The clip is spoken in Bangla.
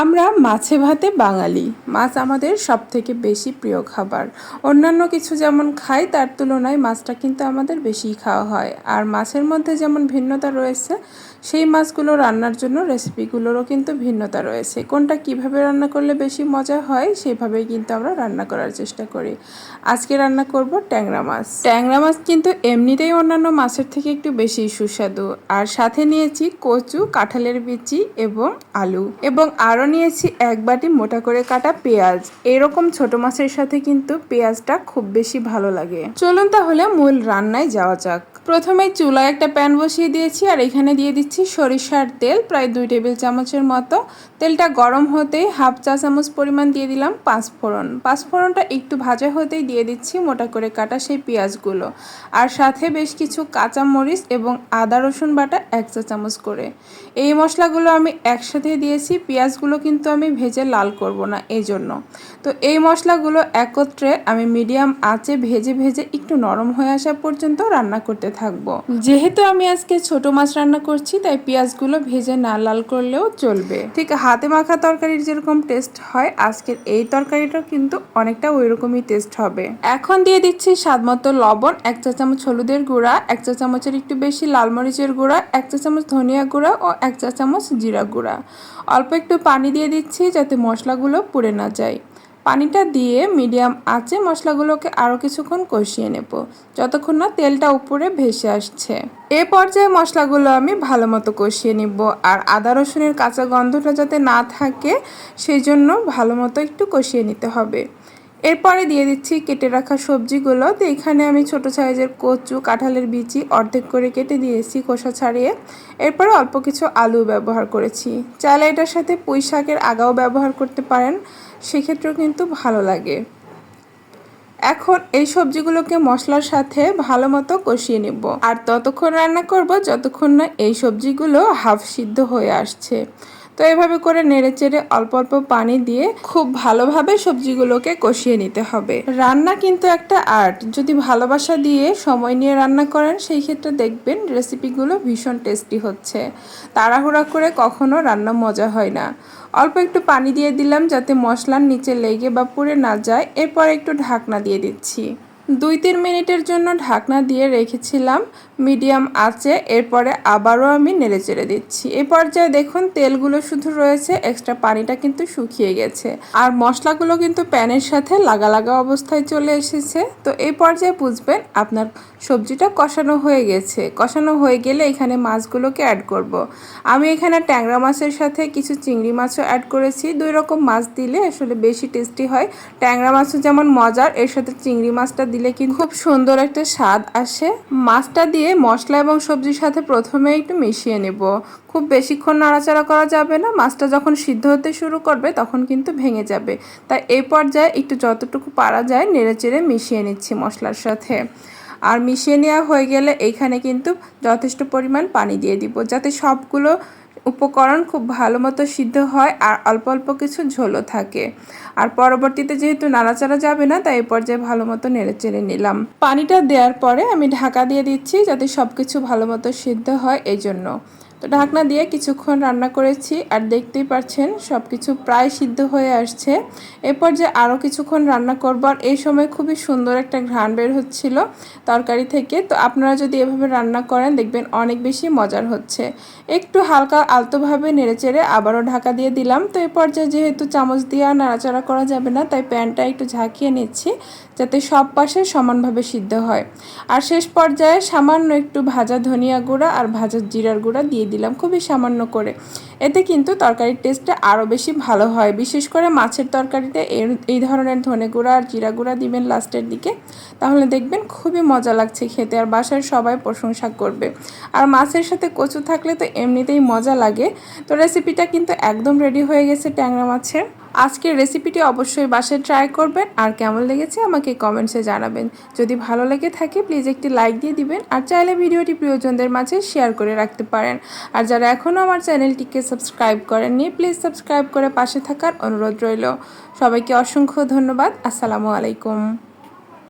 আমরা মাছে ভাতে বাঙালি। মাছ আমাদের সব থেকে বেশি প্রিয় খাবার। অন্যান্য কিছু যেমন খাই, তার তুলনায় মাছটা কিন্তু আমাদের বেশি খাওয়া হয়। আর মাছের মধ্যে যেমন ভিন্নতা রয়েছে, সেই মাছগুলো রান্নার জন্য রেসিপিগুলোরও কিন্তু ভিন্নতা রয়েছে। কোনটা কীভাবে রান্না করলে বেশি মজা হয়, সেভাবেই কিন্তু আমরা রান্না করার চেষ্টা করি। আজকে রান্না করব ট্যাংরা মাছ। ট্যাংরা মাছ কিন্তু এমনিতেই অন্যান্য মাছের থেকে একটু বেশি সুস্বাদু। আর সাথে নিয়েছি কচু, কাঁঠালের বিচি এবং আলু। এবং আরও নিয়েছি এক বাটি মোটা করে কাটা পেঁয়াজ। এরকম ছোট মাছের সাথে কিন্তু পেঁয়াজটা খুব বেশি ভালো লাগে। চলুন তাহলে মূল রান্নায় যাওয়া যাক। প্রথমে চুলায় একটা প্যান বসিয়ে দিয়েছি আর এখানে দিয়ে দিচ্ছি সরিষার তেল, প্রায় দুই টেবিল চামচের মতো। তেলটা গরম হতেই হাফ চা চামচ পরিমাণ দিয়ে দিলাম পাঁচ ফোড়ন পাঁচ ফোড়নটা একটু ভাজা হতেই দিয়ে দিচ্ছি মোটা করে কাটা সেই পেঁয়াজগুলো। আর সাথে বেশ কিছু কাঁচা মরিচ এবং আদা রসুন বাটা এক চা চামচ করে। এই মশলাগুলো আমি একসাথে দিয়েছি, পেঁয়াজগুলো কিন্তু আমি ভেজে লাল করব না এই জন্য তো এই মশলাগুলো একত্রে আমি মিডিয়াম আঁচে ভেজে ভেজে একটু নরম হয়ে আসা পর্যন্ত রান্না করতে থাকব। যেহেতু আমি আজকে ছোট মাছ রান্না করছি তাই পেঁয়াজগুলো ভেজে না লাল করলেও চলবে। ঠিক হাতে মাখা তরকারির যেরকম টেস্ট হয় আজকের এই তরকারিটা কিন্তু অনেকটা ওই রকমই টেস্ট হবে। এখন দিয়ে দিচ্ছি স্বাদ মতো লবণ এক চা চামচ হলুদের গুঁড়া এক চা চামচের একটু বেশি লাল মরিচের গুঁড়া এক চা চামচ ধনিয়া গুঁড়া ও এক চা চামচ জিরা গুঁড়া। অল্প একটু পানি দিয়ে দিচ্ছি যাতে মশলাগুলো পুড়ে না যায়। পানিটা দিয়ে মিডিয়াম আঁচে মশলাগুলোকে আরও কিছুক্ষণ কষিয়ে নেব, যতক্ষণ না তেলটা উপরে ভেসে আসছে। এ পর্যায়ে মশলাগুলো আমি ভালো মতো কষিয়ে নিব আর আদা রসুনের কাঁচা গন্ধটা যাতে না থাকে, সেই জন্য ভালো মতো একটু কষিয়ে নিতে হবে। এরপরে দিয়ে দিচ্ছি কেটে রাখা সবজিগুলো। তো এখানে আমি ছোট সাইজের কচু, কাঁঠালের বিচি অর্ধেক করে কেটে দিয়েছি খোসা ছাড়িয়ে। এরপরে অল্প কিছু আলু ব্যবহার করেছি। চাইলে এটার সাথে পুঁই শাকের আগাও ব্যবহার করতে পারেন, সেক্ষেত্রেও কিন্তু ভালো লাগে। এখন এই সবজিগুলোকে মশলার সাথে ভালো মতো কষিয়ে নিব। আর ততক্ষণ রান্না করব, যতক্ষণ না এই সবজিগুলো হাফ সিদ্ধ হয়ে আসছে। তো এভাবে করে নেড়ে চেড়ে অল্প অল্প পানি দিয়ে খুব ভালোভাবে সবজিগুলোকে কষিয়ে নিতে হবে। রান্না কিন্তু একটা আর্ট। যদি ভালোবাসা দিয়ে সময় নিয়ে রান্না করেন, সেই ক্ষেত্রে দেখবেন রেসিপিগুলো ভীষণ টেস্টি হচ্ছে। তাড়াহুড়া করে কখনো রান্না মজা হয় না। অল্প একটু পানি দিয়ে দিলাম যাতে মশলার নিচে লেগে বা পুড়ে না যায়। এরপর একটু ঢাকনা দিয়ে দিচ্ছি। দুই তিন মিনিটের জন্য ঢাকনা দিয়ে রেখেছিলাম, মিডিয়াম আঁচে। এরপরে আবারও আমি নেড়ে চেড়ে দিচ্ছি। এ পর্যায়ে দেখুন, তেলগুলো শুধু রয়েছে এক্সট্রা পানিটা কিন্তু শুকিয়ে গেছে। আর মশলাগুলো কিন্তু প্যানের সাথে লাগা লাগা অবস্থায় চলে এসেছে। তো এই পর্যায়ে বুঝবেন, আপনার সবজিটা কষানো হয়ে গেছে। কষানো হয়ে গেলে এখানে মাছগুলোকে অ্যাড করব। আমি এখানে ট্যাংরা মাছের সাথে কিছু চিংড়ি মাছও অ্যাড করেছি। দুই রকম মাছ দিলে আসলে বেশি টেস্টি হয়। ট্যাংরা মাছও যেমন মজার, এর সাথে চিংড়ি মাছটা দিলে কিন্তু খুব সুন্দর একটা স্বাদ আসে। মাছটা দিয়ে মশলা এবং সবজির সাথে প্রথমে একটু মিশিয়ে নেব। খুব বেশিক্ষণ নাড়াচাড়া করা যাবে না। মাছটা যখন সিদ্ধ হতে শুরু করবে তখন কিন্তু ভেঙে যাবে। তাই এই পর্যায়ে একটু যতটুকু পারা যায় নেড়ে চেড়ে মিশিয়ে নিচ্ছি মশলার সাথে। আর মিশিয়ে নেওয়া হয়ে গেলে এইখানে কিন্তু যথেষ্ট পরিমাণ পানি দিয়ে দিব। যাতে সবগুলো উপকরণ খুব ভালো মতো সিদ্ধ হয় আর অল্প অল্প কিছু ঝোলও থাকে। আর পরবর্তীতে যেহেতু নাড়াচাড়া যাবে না, তাই এই পর্যায়ে ভালো মতো নেড়ে চেড়ে নিলাম। পানিটা দেওয়ার পরে আমি ঢাকা দিয়ে দিচ্ছি যাতে সব কিছু ভালো মতো সিদ্ধ হয় এই জন্য। তো ঢাকনা দিয়ে কিছুক্ষণ রান্না করেছি আর দেখতেই পাচ্ছেন সব কিছু প্রায় সিদ্ধ হয়ে আসছে। এরপর যে আরও কিছুক্ষণ রান্না করব আর এই সময় খুবই সুন্দর একটা ঘ্রাণ বের হচ্ছিল তরকারি থেকে। তো আপনারা যদি এভাবে রান্না করেন দেখবেন অনেক বেশি মজার হচ্ছে। একটু হালকা আলতোভাবে নেড়েচেড়ে আবারও ঢাকা দিয়ে দিলাম। তো এই পর্যায়ে যেহেতু চামচ দিয়ে আর নাড়াচাড়া করা যাবে না, তাই প্যানটা একটু ঝাঁকিয়ে নিচ্ছি। যাতে সব পাশে সমানভাবে সিদ্ধ হয়। আর শেষ পর্যায়ে সামান্য একটু ভাজা ধনিয়া গুঁড়া আর ভাজা জিরার গুঁড়া দিয়ে দিলাম খুবই সামান্য করে। এতে কিন্তু তরকারির টেস্টটা আরও বেশি ভালো হয়। বিশেষ করে মাছের তরকারিতে এই ধরনের ধনে গুঁড়া আর জিরা গুঁড়া দিবেন লাস্টের দিকে, তাহলে দেখবেন খুবই মজা লাগছে খেতে আর বাসার সবাই প্রশংসা করবে। আর মাছের সাথে কচু থাকলে তো এমনিতেই মজা লাগে। তো রেসিপিটা কিন্তু একদম রেডি হয়ে গেছে ট্যাংরা মাছের। আজকের রেসিপিটি অবশ্যই বাসায় ট্রাই করবেন। আর কেমন লেগেছে আমাকে কমেন্টসে জানাবেন। যদি ভালো লেগে থাকে প্লিজ একটি লাইক দিয়ে দিবেন। আর চাইলে ভিডিওটি প্রিয়জনদের মাঝে শেয়ার করে রাখতে পারেন। আর যারা এখনও আমার চ্যানেলটিকে সাবস্ক্রাইব করেননি প্লিজ সাবস্ক্রাইব করে পাশে থাকার অনুরোধ রইল। সবাইকে অসংখ্য ধন্যবাদ। আসসালামু আলাইকুম।